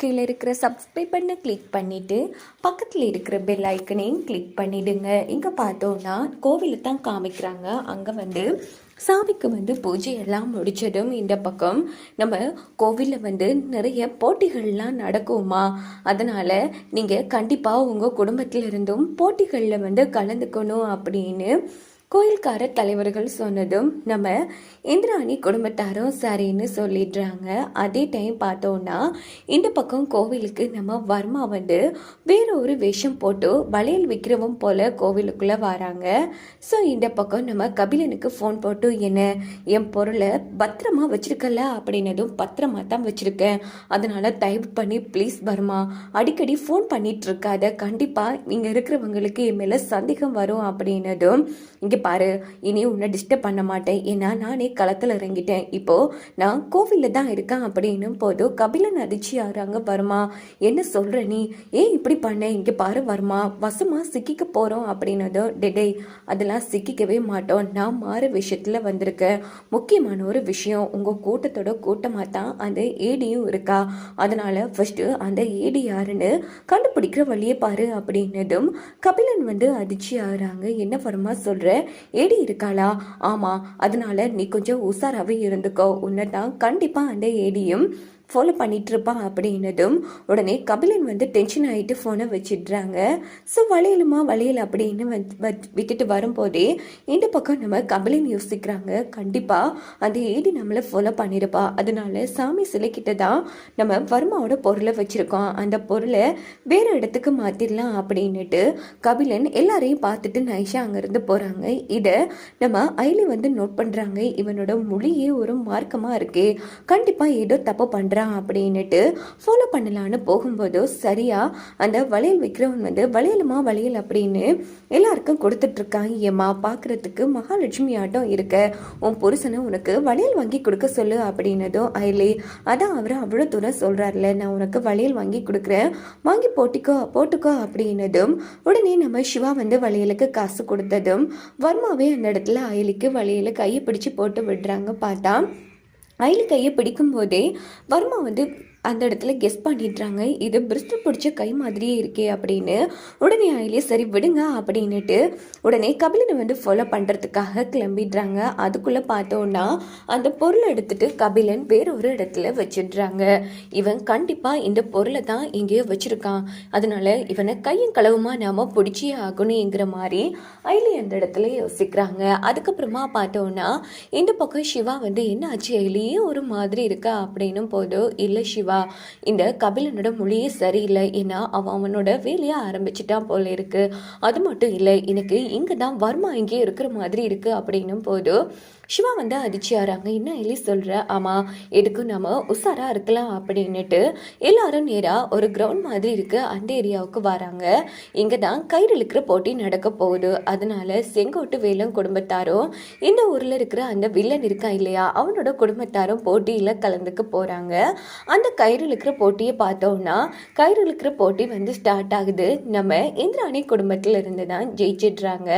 கீழே இருக்கிற சப்ஸ்கிரைப் பண்ண கிளிக் பண்ணிவிட்டு பக்கத்தில் இருக்கிற பெல் ஐக்கனையும் கிளிக் பண்ணிவிடுங்க இங்கே பார்த்தோன்னா கோவிலை தான் காமிக்கிறாங்க. அங்கே வந்து சாமிக்கு வந்து பூஜை எல்லாம் முடித்ததும் இந்த பக்கம் நம்ம கோவிலில் வந்து நிறைய போட்டிகள்லாம் நடக்குமா? அதனால் நீங்கள் கண்டிப்பாக உங்கள் குடும்பத்தில் இருந்தும் போட்டிகளில் வந்து கலந்துக்கணும் அப்படின்னு கோயில்கார தலைவர்கள் சொன்னதும் நம்ம இந்திராணி குடும்பத்தாரும் சரின்னு சொல்லிடுறாங்க. அதே டைம் பார்த்தோன்னா இந்த பக்கம் கோவிலுக்கு நம்ம வர்மா வந்து வேற ஒரு வேஷம் போட்டு வளையல் விற்கிறவன் போல கோவிலுக்குள்ளே வராங்க. ஸோ இந்த பக்கம் நம்ம கபிலனுக்கு ஃபோன் போட்டு என்ன என் பொருளை பத்திரமா வச்சிருக்கல அப்படின்னதும் பத்திரமா தான் வச்சிருக்கேன். அதனால தயவு பண்ணி ப்ளீஸ் வர்மா அடிக்கடி ஃபோன் பண்ணிட்டு இருக்காத. கண்டிப்பாக இங்கே இருக்கிறவங்களுக்கு என் மேலே சந்தேகம் வரும். அப்படின்னதும் இங்கே பாரு இனி உன்னை டிஸ்டர்ப் பண்ண மாட்டேன். ஏன்னா நானே களத்தில் இறங்கிட்டேன். இப்போது நான் கோவிலில் தான் இருக்கேன் அப்படின்னும் போது கபிலன் அதிர்ச்சி ஆறாங்க வருமா என்ன சொல்கிற நீ? ஏன் இப்படி பண்ண? இங்கே பாரு வருமா வசமாக சிக்கிக்க போகிறோம் அப்படின்னதும் டெடே அதெல்லாம் சிக்கிக்கவே மாட்டோம். நான் மாறு விஷயத்தில் வந்திருக்கேன். முக்கியமான ஒரு விஷயம் உங்கள் கூட்டத்தோட கூட்டமாக தான் அந்த ஏடியும் இருக்கா. அதனால் ஃபர்ஸ்ட்டு அந்த ஏடி யாருன்னு கண்டுபிடிக்கிற வழியே பாரு அப்படின்னதும் கபிலன் வந்து அதிர்ச்சி ஆகிறாங்க. என்ன வருமா சொல்கிற ஏடி இருக்காளா? ஆமா அதனால நீ கொஞ்சம் உஷாராகவே இருந்துக்கோ. உன்னை தான் கண்டிப்பாக அந்த ஏடியும் ஃபாலோ பண்ணிட்டு இருப்பான் அப்படின்னதும் உடனே கபிலன் வந்து டென்ஷன் ஆகிட்டு ஃபோனை வச்சிடுறாங்க. ஸோ வளையலுமா வளையல் அப்படின்னு வந்து விட்டுட்டு வரும்போதே இந்த பக்கம் நம்ம கபிலன் யோசிக்கிறாங்க. கண்டிப்பாக அந்த ஏடி நம்மளை ஃபாலோ பண்ணியிருப்பா அதனால சாமி சிலைக்கிட்ட தான் நம்ம வர்மாவோட பொருளை வச்சுருக்கோம். அந்த பொருளை வேறு இடத்துக்கு மாற்றிடலாம் அப்படின்னுட்டு கபிலன் எல்லாரையும் பார்த்துட்டு நைஷா அங்கேருந்து போகிறாங்க இதை நம்ம ஐலி வந்து நோட் பண்ணுறாங்க இவனோட மொழியே ஒரு மார்க்கமாக இருக்கே. கண்டிப்பாக ஏதோ தப்பு பண்ணுறான் அப்படின்னுட்டு ஃபாலோ பண்ணலான்னு போகும்போதோ சரியாக அந்த வளையல் விற்கிறவன் வந்து வளையலுமா வளையல் அப்படின்னு எல்லாருக்கும் கொடுத்துட்ருக்கான் ஏம்மா பார்க்குறதுக்கு மகாலட்சுமி ஆட்டம் இருக்க. உன் புருஷனை உனக்கு வளையல் வாங்கி கொடுக்க சொல்லு அப்படின்னதும் ஐலே அதான் அவர் அவ்வளோ தூரம் சொல்கிறார்ல நான் உனக்கு வளையல் வாங்கி கொடுக்குறேன். வாங்கி போட்டிக்கோ போட்டுக்கோ அப்படின்னதும் உடனே நம்ம சிவா வந்து வளையலுக்கு காசு கொடுத்ததும் வர்மாவே அந்த இடத்துல அயலிக்கு வளையலை கையை பிடிச்சு போட்டு விடுறாங்க. பார்த்தா ஐலு கையை பிடிக்கும்போதே வர்மா வந்து அந்த இடத்துல கெஸ் பண்ணிடுறாங்க. இது பிரிஸ்டல் பிடிச்ச கை மாதிரியே இருக்கே அப்படின்னு. உடனே ஆயிலே சரி விடுங்க அப்படின்னுட்டு உடனே கபிலனை வந்து ஃபாலோ பண்ணுறதுக்காக கிளம்பிடுறாங்க. அதுக்குள்ளே பார்த்தோன்னா அந்த பொருளை எடுத்துட்டு கபிலன் வேறொரு இடத்துல வச்சிடுறாங்க. இவன் கண்டிப்பாக இந்த பொருளை தான் எங்கேயோ வச்சுருக்கான். அதனால இவனை கையும் களவுமா நாம பிடிச்சே ஆகணுங்கிற மாதிரி அயலி அந்த இடத்துல யோசிக்கிறாங்க. அதுக்கப்புறமா பார்த்தோன்னா இந்த பக்கம் சிவா வந்து என்ன ஆச்சு அயலியே ஒரு மாதிரி இருக்கா? அப்படின்னும் போதோ இல்லை சிவா இந்த கபிலனோட மொழியே சரியில்லை ஏன்னா அவன் அவனோட வேலையை ஆரம்பிச்சிட்டான் போல இருக்கு. அது மட்டும் இல்லை எனக்கு இங்கே தான் வர்மா இங்கே இருக்கிற மாதிரி இருக்கு அப்படின்னும் போது சிவா வந்து அதிர்ச்சி என்ன எலி சொல்கிற ஆமாம் எதுக்கும் நம்ம உஷாராக இருக்கலாம் அப்படின்னுட்டு எல்லாரும் நேராக ஒரு கிரவுண்ட் மாதிரி இருக்குது அந்த ஏரியாவுக்கு வராங்க. இங்கே தான் கயிறு இழுக்கிற போட்டி நடக்க போகுது. அதனால செங்கோட்டு வேலும் குடும்பத்தாரும் இந்த ஊரில் இருக்கிற அந்த வில்லன் இருக்கா இல்லையா அவனோட குடும்பத்தாரும் போட்டியில் கலந்துக்க போகிறாங்க அந்த கயிறு இழுக்கிற போட்டியை பார்த்தோம்னா கயிறு இழுக்கிற போட்டி வந்து ஸ்டார்ட் ஆகுது. நம்ம இந்திராணி குடும்பத்தில் இருந்து தான் ஜெயிச்சிடுறாங்க.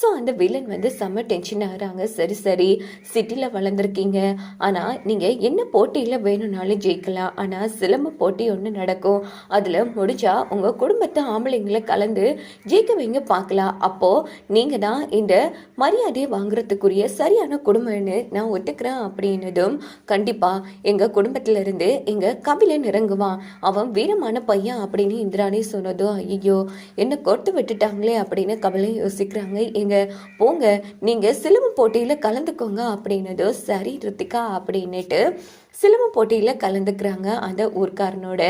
ஸோ அந்த வில்லன் வந்து செம்ம டென்ஷன் ஆகிறாங்க. சரி சரி சிட்டியில் வளர்ந்துருக்கீங்க. ஆனால் நீங்கள் என்ன போட்டியில் வேணும்னாலும் ஜெயிக்கலாம். ஆனால் சிலம்ப போட்டி ஒன்று நடக்கும். அதில் முடிஞ்சா உங்கள் குடும்பத்தை ஆம்பளைங்களை கலந்து ஜெயிக்க வைங்க பார்க்கலாம். அப்போது நீங்கள் தான் இந்த மரியாதையை வாங்குறதுக்குரிய சரியான குடும்பம்னு நான் ஒத்துக்கிறேன் அப்படின்னதும் கண்டிப்பாக எங்கள் குடும்பத்துல இருந்து எங்கள் கபிலன் இறங்குவான். அவன் வீரமான பையன் அப்படின்னு இந்திராணி சொன்னதும் ஐயோ என்ன கொடுத்து விட்டுட்டாங்களே அப்படின்னு கபிலன் யோசிக்கிறாங்க. எங்க போங்க நீங்கள் சிலம்பு போட்டியில் கலந்து கலந்துக்கோங்க அப்படின்னதோ சரி ரித்திகா அப்படின்னுட்டு சிலம்பம் போட்டியில் கலந்துக்கிறாங்க அந்த ஊர்க்காரனோட.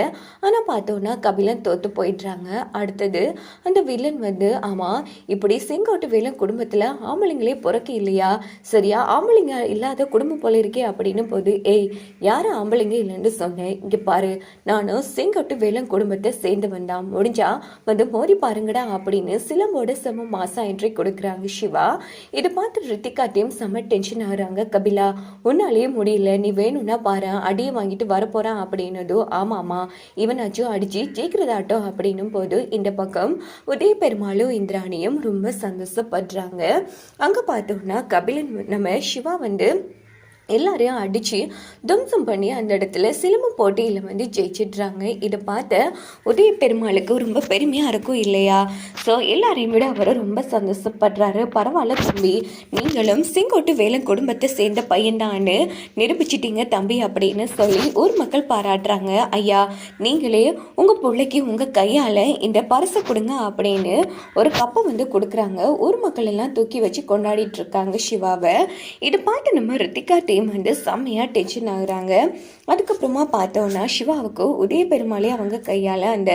ஆனால் பார்த்தோன்னா கபிலன் தோத்து போயிடுறாங்க. அடுத்தது அந்த வில்லன் வந்து ஆமாம் இப்படி செங்கோட்டு வேலன் குடும்பத்தில் ஆம்பளைங்களே பிறக்க இல்லையா? சரியா ஆம்பளைங்க இல்லாத குடும்பம் போல இருக்கே அப்படின்னு போது ஏய் யாரும் ஆம்பளைங்க இல்லைன்னு சொன்னேன் இங்கே பாரு நானும் செங்கோட்டு வேலன் குடும்பத்தை சேர்ந்து வந்தான் முடிஞ்சா வந்து மோதி பாருங்கடா அப்படின்னு சிலம்போட செம மாசா என்ட்ரி கொடுக்குறாங்க சிவா. இதை பார்த்து ரித்திகா டீம் செம்ம டென்ஷன் ஆகுறாங்க கபிலா. உன்னாலேயே முடியல நீ வேணும்னா பாரு அடியை வாங்கிட்டு வரப்போகிறான் அப்படின்னதும் ஆமாம்மா இவனாச்சும் அடிச்சு ஜெயிக்கிறதாட்டோ அப்படின்னும் போது இந்த பக்கம் உதய பெருமாளும் இந்திராணியும் ரொம்ப சந்தோஷப்படுறாங்க. அங்கே பார்த்தோம்னா கபிலன் நம்ம சிவா வந்து எல்லாரையும் அடித்து தும்சம் பண்ணி அந்த இடத்துல சிலம்பு போட்டியில் வந்து ஜெயிச்சிடுறாங்க. இதை பார்த்த உதய பெருமாளுக்கு ரொம்ப பெருமையாக இருக்கும் இல்லையா? ஸோ எல்லாரையும் விட அவர் ரொம்ப சந்தோஷப்படுறாரு. பரவாயில்ல தம்பி நீங்களும் செங்கோட்டு வேலன் குடும்பத்தை சேர்ந்த பையன்தான்னு நிரூபிச்சிட்டீங்க தம்பி அப்படின்னு சொல்லி ஊர் மக்கள் பாராட்டுறாங்க. ஐயா நீங்களே உங்கள் பிள்ளைக்கு உங்கள் கையால் இந்த பரிசை கொடுங்க அப்படின்னு ஒரு கப்பை வந்து கொடுக்குறாங்க. ஊர் மக்கள் எல்லாம் தூக்கி வச்சு கொண்டாடிட்டு இருக்காங்க சிவாவை. இதை பார்த்து நம்ம ரித்திகா டீம் வந்து செம்மையாக டென்ஷன் ஆகுறாங்க. அதுக்கப்புறமா பார்த்தோன்னா சிவாவுக்கு உதய பெருமாளே அவங்க கையால் அந்த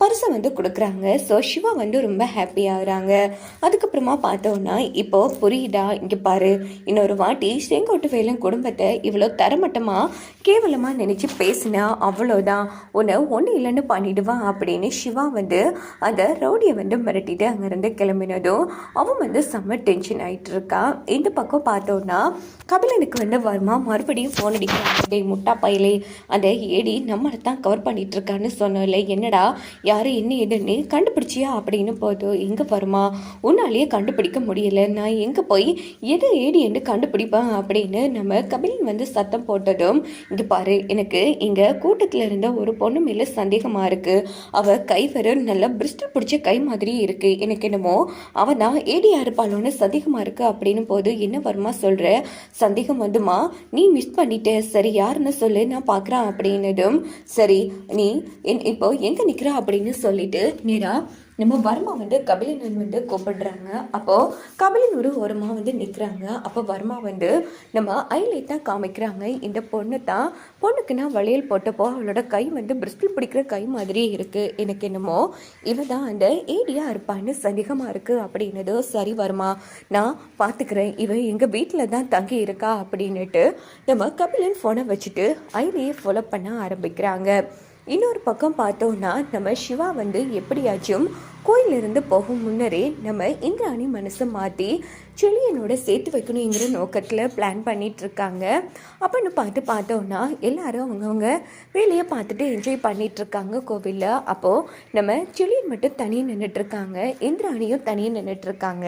பரிசை வந்து கொடுக்குறாங்க. ஸோ சிவா வந்து ரொம்ப ஹாப்பி ஆகுறாங்க. அதுக்கப்புறமா பார்த்தோன்னா இப்போ புரியுதா? இங்கே பாரு இன்னொரு வாட்டி செங்கோட்டு வேலும் குடும்பத்தை இவ்வளோ தரமட்டமாக கேவலமாக நினச்சி பேசினா அவ்வளோதான். உன்னை ஒன்று இல்லைன்னு பண்ணிடுவான் அப்படின்னு சிவா வந்து அந்த ரவுடியை வந்து மிரட்டிட்டு அங்கேருந்து கிளம்பினதும் அவன் வந்து செம்ம டென்ஷன் ஆகிட்டு இருக்கா. இந்த பக்கம் பார்த்தோன்னா கபிலனுக்கு வந்து வர்மா? மறுபடியும் ஃபோன் அடிக்கிறாங்க. டே முட்டா பயலே அந்த ஏடி நம்மளை தான் கவர் பண்ணிட்டு இருக்கான்னு சொன்னோம்ல என்னடா? யாரு என்ன ஏதுன்னு கண்டுபிடிச்சியா? அப்படின்னு போதும் எங்கே வருமா உன்னாலேயே கண்டுபிடிக்க முடியல. நான் எங்கே போய் எது ஏடி என்று கண்டுபிடிப்பேன்? அப்படின்னு நம்ம கபிலன் வந்து சத்தம் போட்டதும் இங்கே பாரு எனக்கு இங்கே கூட்டத்தில் இருந்த ஒரு பொண்ணு மேலே சந்தேகமாக இருக்குது அவள் கை வர நல்லா பிரிஸ்டல் பிடிச்ச கை மாதிரி இருக்குது எனக்கு என்னமோ அவள் தான் ஏடியா இருப்பாளோன்னு சந்தேகமாக இருக்குது அப்படின்னு போது என்ன வருமா சொல்கிற சந்தேகம் வந்து அம்மா நீ மிஸ் பண்ணிட்டே. சரி யாருன்னு சொல்லு. நான் பார்க்குறேன் அப்படின்னதும் சரி நீ என் இப்போ எங்கே நிற்கிறா அப்படின்னு சொல்லிட்டு நேரா நம்ம வர்மா வந்து கபிலன் வந்து கூப்பிடுறாங்க. அப்போது கபிலன் ஒரு ஓரமாக வந்து நிற்கிறாங்க அப்போ வர்மா வந்து நம்ம ஐலைட் தான் காமிக்கிறாங்க. இந்த பொண்ணு தான் பொண்ணுக்கு நான் வளையல் போட்டப்போ அவளோட கை வந்து பிரிஸ்டில் பிடிக்கிற கை மாதிரியே இருக்குது எனக்கு என்னமோ இவ தான் அந்த ஏடியா இருப்பான்னு சந்தேகமாக இருக்குது அப்படின்னது சரி வர்மா நான் பார்த்துக்கிறேன் இவ எங்கள் வீட்டில் தான் தங்கி இருக்கா அப்படின்னுட்டு நம்ம கபிலன் ஃபோனை வச்சுட்டு ஐலையை ஃபாலோ பண்ண ஆரம்பிக்கிறாங்க. இன்னொரு பக்கம் பார்த்தோன்னா நம்ம சிவா வந்து எப்படியாச்சும் கோயிலிருந்து போகும் முன்னரே நம்ம இந்திராணி மனசை மாற்றி செழியனோட சேர்த்து வைக்கணுங்கிற நோக்கத்தில் பிளான் பண்ணிகிட்ருக்காங்க இருக்காங்க அப்படின்னு பார்த்து பார்த்தோன்னா எல்லாரும் அவங்கவுங்க வேலையை பார்த்துட்டு என்ஜாய் பண்ணிகிட்ருக்காங்க இருக்காங்க கோவிலில். அப்போது நம்ம செழியன் மட்டும் தனியாக நின்றுட்டுருக்காங்க இந்திராணியும் தனியாக நின்றுட்டுருக்காங்க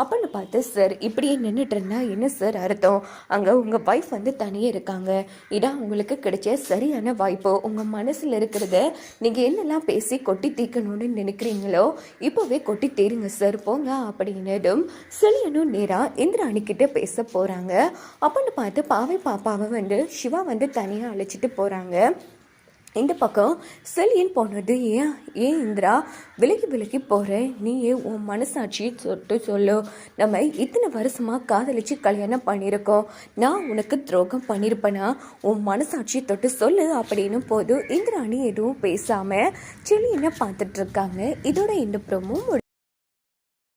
அப்படின்னு பார்த்து சார் இப்படியே நின்றுட்டு இருந்தால் என்ன சார் அர்த்தம்? அங்கே உங்கள் ஒய்ஃப் வந்து தனியாக இருக்காங்க. இதான் உங்களுக்கு கிடைச்ச சரியான வாய்ப்பு. உங்கள் மனசில் இருக்கிறத நீங்கள் என்னெல்லாம் பேசி கொட்டி தீர்க்கணும்னு நினைக்கிறீங்களோ இப்போவே கொட்டி தேருங்க சார். போங்க அப்படின்னதும் செழியனும் நேராக இந்திராணி கிட்ட பேச போகிறாங்க அப்படின்னு பார்த்து பாவை பாப்பாவை வந்து சிவா வந்து தனியாக அழைச்சிட்டு போகிறாங்க இந்த பக்கம் செலியன் போனது ஏன் ஏன் இந்திரா விலகி விலகி போகிற நீ ஏன் உன் மனசாட்சியை தொட்டு சொல்லு. நம்ம இத்தனை வருஷமாக காதலிச்சு கல்யாணம் பண்ணியிருக்கோம். நான் உனக்கு துரோகம் பண்ணியிருப்பேனா? உன் மனசாட்சியை தொட்டு சொல்லு அப்படின்னு போது இந்திராணி எதுவும் பேசாமல் செலியனை பார்த்துட்ருக்காங்க இதோட இந்த ப்ரோமோ